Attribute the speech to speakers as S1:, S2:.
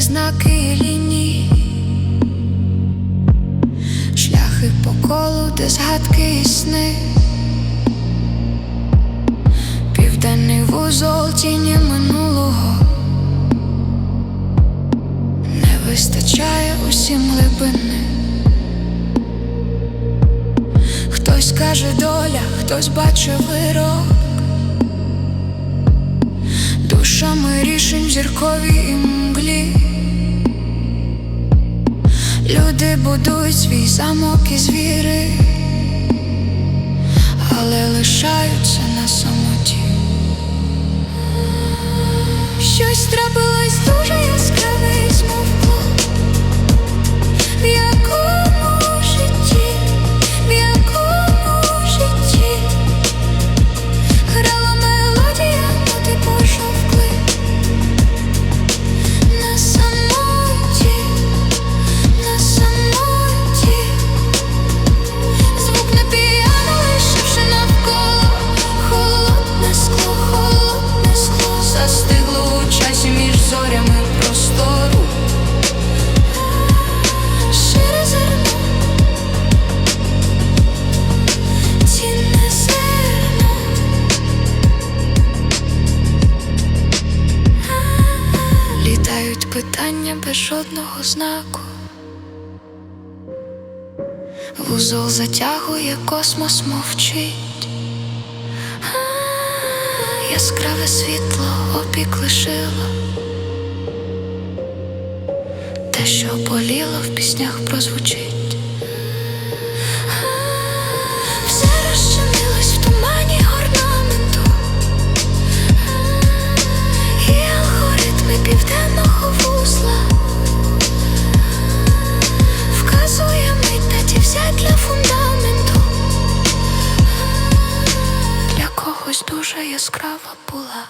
S1: знаки і лінії, шляхи по колу, де згадки і сни, південний вузол тіні минулого, не вистачає усім глибини. Хтось каже доля, хтось бачить вирок В зірковій імглі Люди будують свій замок із віри, але лишаються на самоті. Літають питання без жодного знаку. Вузол затягує, космос мовчить. Яскраве світло опік лишило. Те, що боліло в піснях прозвучить. яскрава була.